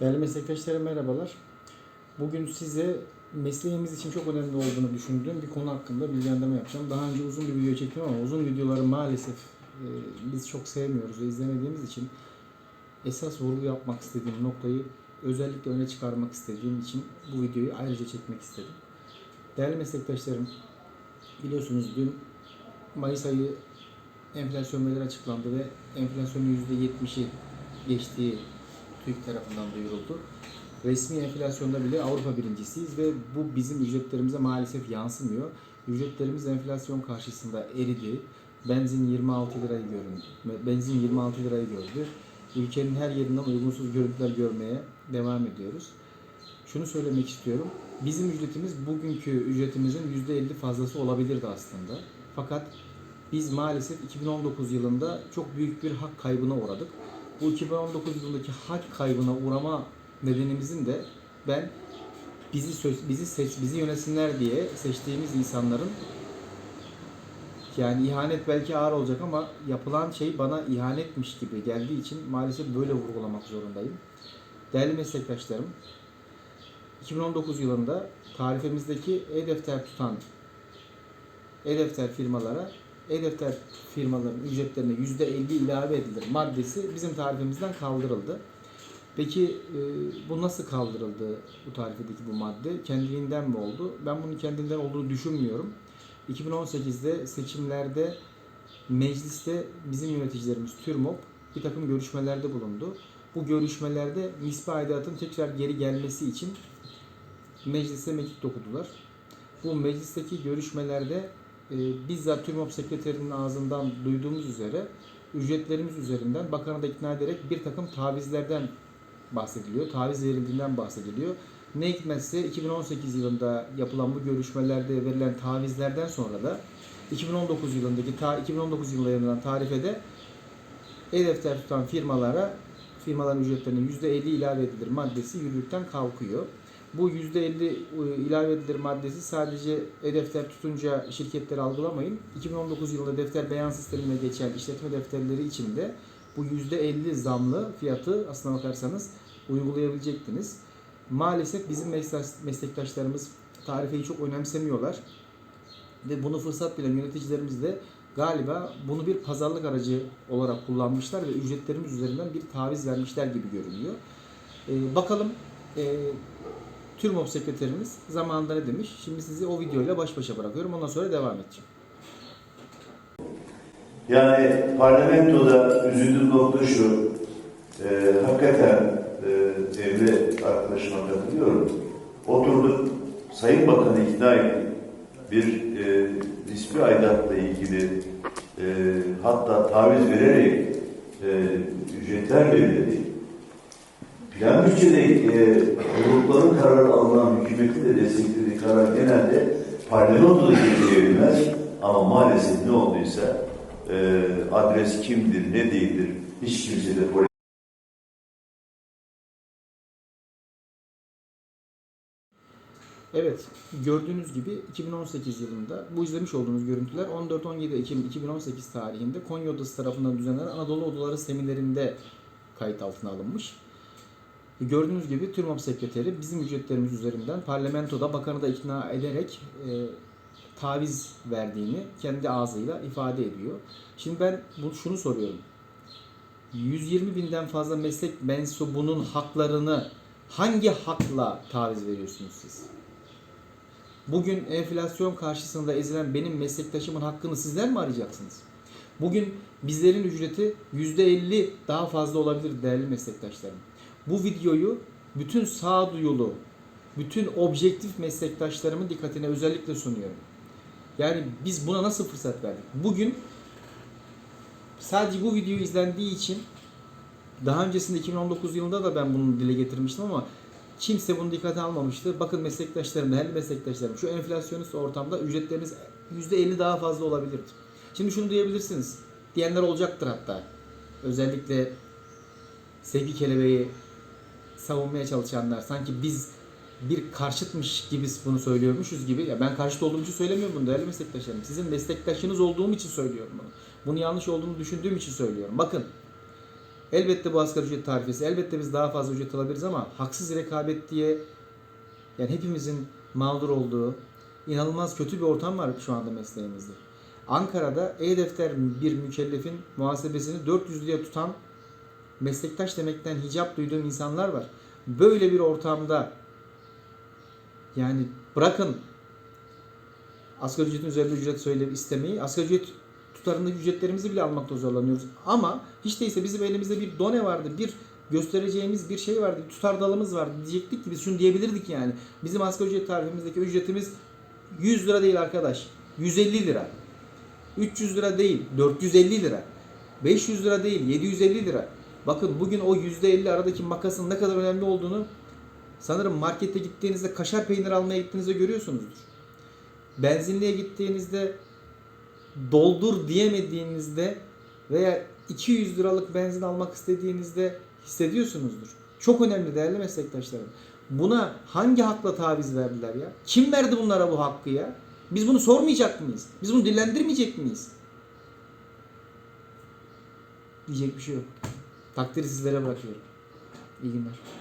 Değerli meslektaşlarım merhabalar. Bugün size mesleğimiz için çok önemli olduğunu düşündüğüm bir konu hakkında bilgilendirme yapacağım. Daha önce uzun bir video çektim ama uzun videoları maalesef e, biz çok sevmiyoruz ve izlemediğimiz için esas vurgu yapmak istediğim noktayı özellikle öne çıkarmak istediğim için bu videoyu ayrıca çekmek istedim. Değerli meslektaşlarım, biliyorsunuz dün Mayıs ayı enflasyon verileri açıklandı ve enflasyonun %70'i geçtiği TÜİK tarafından duyuruldu. Resmi enflasyonda bile Avrupa birincisiyiz ve bu bizim ücretlerimize maalesef yansımıyor. Ücretlerimiz enflasyon karşısında eridi. Benzin 26 lirayı görün, benzin 26 lirayı gördü. Ülkenin her yerinden uygunsuz görüntüler görmeye devam ediyoruz. Şunu söylemek istiyorum. Bizim ücretimiz bugünkü ücretimizin %50 fazlası olabilirdi aslında. Fakat biz maalesef 2019 yılında çok büyük bir hak kaybına uğradık. Bu 2019 yılındaki hak kaybına uğrama nedenimizin de ben bizi söz, bizi seç, bizi yönesinler diye seçtiğimiz insanların yani ihanet belki ağır olacak ama yapılan şey bana ihanetmiş gibi geldiği için maalesef böyle vurgulamak zorundayım. Değerli meslektaşlarım, 2019 yılında tarifemizdeki e-defter tutan e-defter firmalara e-defter firmaların ücretlerine %50 ilave edilir maddesi bizim tarifimizden kaldırıldı. Peki e, bu nasıl kaldırıldı bu tarifedeki bu madde? Kendiliğinden mi oldu? Ben bunun kendinden olduğunu düşünmüyorum. 2018'de seçimlerde mecliste bizim yöneticilerimiz TÜRMOP bir takım görüşmelerde bulundu. Bu görüşmelerde nispi aidatın tekrar geri gelmesi için meclise mektup okudular. Bu meclisteki görüşmelerde e, bizzat TÜRMOP sekreterinin ağzından duyduğumuz üzere ücretlerimiz üzerinden bakanı da ikna ederek bir takım tavizlerden bahsediliyor. Taviz verildiğinden bahsediliyor. Ne hikmetse 2018 yılında yapılan bu görüşmelerde verilen tavizlerden sonra da 2019 yılındaki ta 2019 yılında yayınlanan tarifede e-defter tutan firmalara firmaların ücretlerinin %50 ilave edilir maddesi yürürlükten kalkıyor. Bu %50 ilave edilir maddesi sadece e-defter tutunca şirketleri algılamayın. 2019 yılında defter beyan sistemine geçen işletme defterleri için de bu %50 zamlı fiyatı aslına bakarsanız uygulayabilecektiniz. Maalesef bizim meslek- meslektaşlarımız tarifeyi çok önemsemiyorlar. Ve bunu fırsat bilen yöneticilerimiz de galiba bunu bir pazarlık aracı olarak kullanmışlar ve ücretlerimiz üzerinden bir taviz vermişler gibi görünüyor. Ee, bakalım e, TÜRMOP sekreterimiz zamanında ne demiş? Şimdi sizi o videoyla baş başa bırakıyorum. Ondan sonra devam edeceğim. Yani parlamentoda üzüldüğüm nokta şu, e, hakikaten e, devlet arkadaşıma katılıyorum. Oturduk, Sayın Bakan'ı ikna ettik. Bir e, nispi aidatla ilgili e, hatta taviz vererek e, ücretler belirledik. Plan bütçede e, grupların kararı alınan hükümetin de desteklediği karar genelde parlamentoda geçirebilmez ama maalesef ne olduysa e, adres kimdir, ne değildir hiç kimse de politik Evet, gördüğünüz gibi 2018 yılında bu izlemiş olduğunuz görüntüler 14-17 Ekim 2018 tarihinde Konya Odası tarafından düzenlenen Anadolu Odaları seminerinde kayıt altına alınmış. Gördüğünüz gibi TÜRMOP sekreteri bizim ücretlerimiz üzerinden parlamentoda bakanı da ikna ederek e, taviz verdiğini kendi ağzıyla ifade ediyor. Şimdi ben bu, şunu soruyorum. 120 binden fazla meslek mensubunun haklarını hangi hakla taviz veriyorsunuz siz? Bugün enflasyon karşısında ezilen benim meslektaşımın hakkını sizler mi arayacaksınız? Bugün bizlerin ücreti %50 daha fazla olabilir değerli meslektaşlarım. Bu videoyu bütün sağduyulu, bütün objektif meslektaşlarımın dikkatine özellikle sunuyorum. Yani biz buna nasıl fırsat verdik? Bugün sadece bu video izlendiği için daha öncesinde 2019 yılında da ben bunu dile getirmiştim ama kimse bunu dikkate almamıştı. Bakın meslektaşlarım, değerli meslektaşlarım şu enflasyonist ortamda ücretleriniz %50 daha fazla olabilirdi. Şimdi şunu diyebilirsiniz. Diyenler olacaktır hatta. Özellikle sevgi kelebeği savunmaya çalışanlar sanki biz bir karşıtmış gibi bunu söylüyormuşuz gibi. Ya ben karşıt olduğum için söylemiyorum bunu değerli meslektaşlarım. Sizin meslektaşınız olduğum için söylüyorum bunu. Bunu yanlış olduğunu düşündüğüm için söylüyorum. Bakın Elbette bu asgari ücret tarifesi, elbette biz daha fazla ücret alabiliriz ama haksız rekabet diye yani hepimizin mağdur olduğu inanılmaz kötü bir ortam var şu anda mesleğimizde. Ankara'da e-defter bir mükellefin muhasebesini 400 liraya tutan meslektaş demekten hicap duyduğum insanlar var. Böyle bir ortamda yani bırakın asgari ücretin üzerinde ücret söyleyip istemeyi, asgari ücret tutarındaki ücretlerimizi bile almakta zorlanıyoruz. Ama hiç değilse bizim elimizde bir done vardı, bir göstereceğimiz bir şey vardı, bir tutar dalımız vardı. Diyecektik ki biz şunu diyebilirdik yani. Bizim asgari ücret tarifimizdeki ücretimiz 100 lira değil arkadaş. 150 lira. 300 lira değil, 450 lira. 500 lira değil, 750 lira. Bakın bugün o %50 aradaki makasın ne kadar önemli olduğunu sanırım markete gittiğinizde kaşar peynir almaya gittiğinizde görüyorsunuzdur. Benzinliğe gittiğinizde doldur diyemediğinizde veya 200 liralık benzin almak istediğinizde hissediyorsunuzdur. Çok önemli değerli meslektaşlarım. Buna hangi hakla taviz verdiler ya? Kim verdi bunlara bu hakkı ya? Biz bunu sormayacak mıyız? Biz bunu dillendirmeyecek miyiz? Diyecek bir şey yok. Takdiri sizlere bırakıyorum. İyi günler.